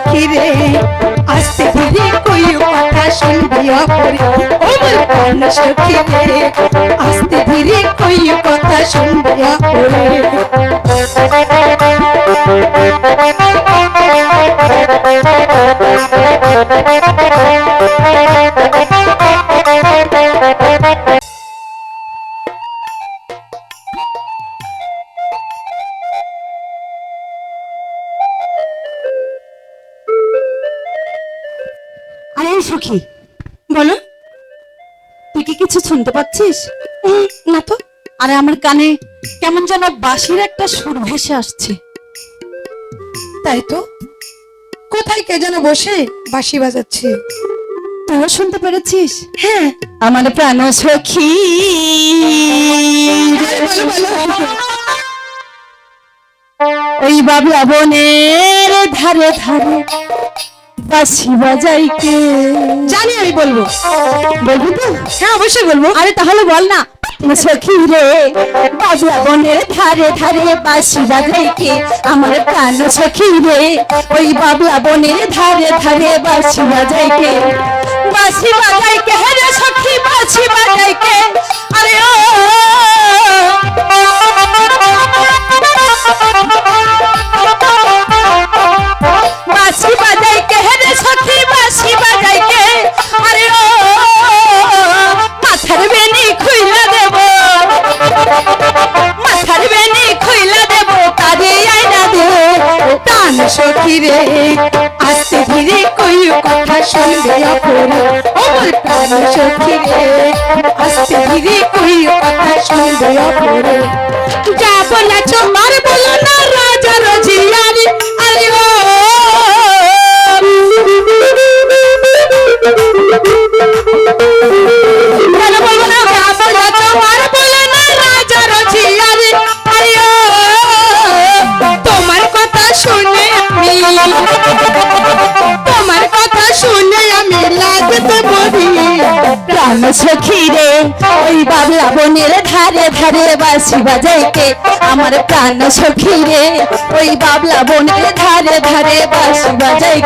সখী রে। আস্তে ধীরে কই কথা শুনবি অপরে। ওমর প্রাণ সখী রে। আস্তে ধীরে কই কথা শুনবি অপরে। আরে এই সখী। বলো তুই কি কিছু শুনতে পাচ্ছিস? না তো। আরে আমার কানে কেমন যেন বাঁশির একটা সুর ভেসে আসছে। তাই তো। কোথায় কে যেন বসে বাঁশি বাজাচ্ছে। তুইও শুনতে পেরেছিস? হ্যাঁ। আমার প্রাণ সখী। ওই বাবলা বনের ধারে ধারে বাঁশি বাজাই কে জানি আমি বলব। বলবি তো? হ্যাঁ অবশ্যই বলব। আরে তাহলে বল না। সখী রে বাবলা বনের ধারে ধারে বাঁশি বাজাই কে আমার প্রাণ সখী রে, ওই বাবলা বনের ধারে ধারে বাঁশি বাজাই কে বাঁশি হে রে সখী বাঁশি বাজাইকে আরে ও বাঁশি বাজাই কে হে সখী রে, আস্তে ধীরে কই কথা শুনবে অপরে ওমর প্রাণ সখী রে, আস্তে ধীরে কই কথা শুনবে অপরে যা বলেছ মার বলো না সখী রে ওই বাবলা বনের ধারে ধারে বাসি বাজাইতে আমার প্রাণ সখী রে ওই বাবলা বনের ধারে ধারে বাসি বাজাই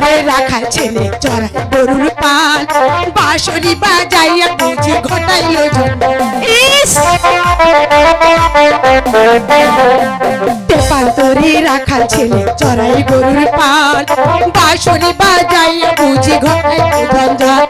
পাথরে রাখা ছেলে চড়া গরুর পাল। বাঁশরি বাজাইয়া বুঝি ঘটাইল রাখা ছেলে চড়াই গরুর পাল। বাঁশরি বাজাইয়া বুঝি ঘটাইল ঝঞ্ঝাট।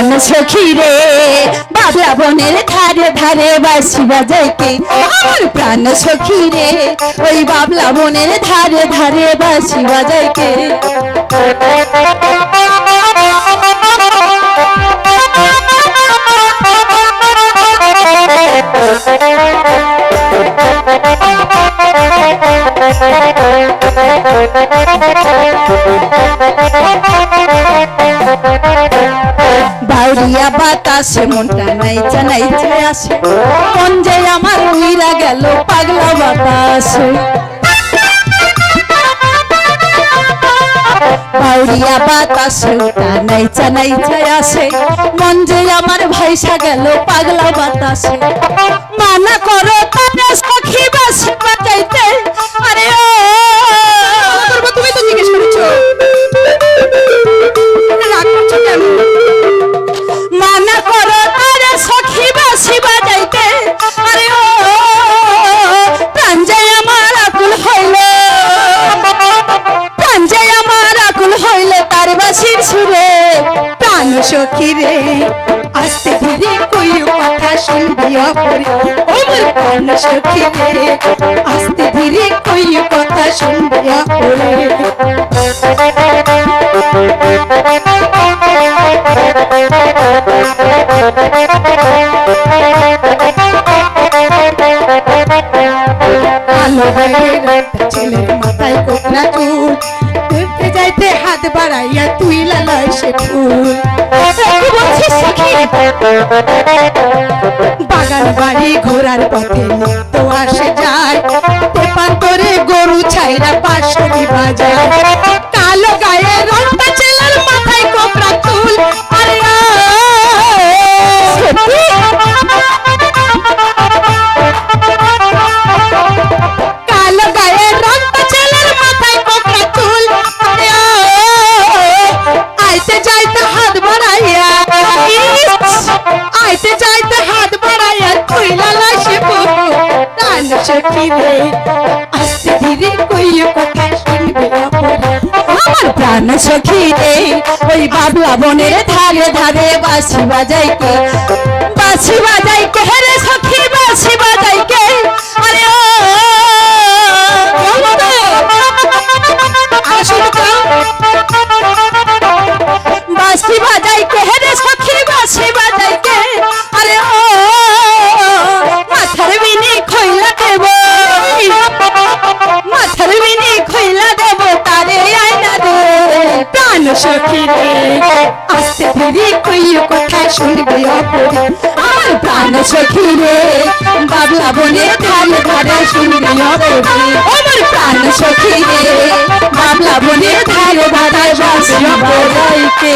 প্রাণ সখী রে। বাবলা বনের ধারে ধারে বাঁশি বাজাইতে আমার প্রাণ সখী রে। ওই বাবলা বনের ধারে ধারে বাঁশি বাজাই কে? বাউরিয়া বাতাসে মনটা নাইচা নাইচা আসে। মন যে আমার উইরা গেল পাগলা বাতাসে। বাউরিয়া বাতাসে ওটা নাইচা নাইচা আসে। মন যে আমার ভাইসা গেল পাগলা বাতাসে। মানা করো রে, আস্তে ধীরে কই কথা শুনবি অপরে সখী রে আস্তে ধীরে কই কথা শুনবে দেখতে যাইতে হাত বাড়াইয়া তুই লালয় সে ফুল। কি বাগান বাড়ি ঘোরার পথে তো আসে যায়। করে গরু ছাইরা পাশরি বাজায় অপরা আমার। প্রাণ সখী রে ওই বাবলা বনের ধারে ধারে সখী বাজাই কে আস্তে ধীরে কথা শুনবে প্রাণ সখী রে বাবলা বনে ধারে ধারে শুনবি প্রাণ সখী রে বাবলা বনে ধারে ধারে বাসি বাজাইতে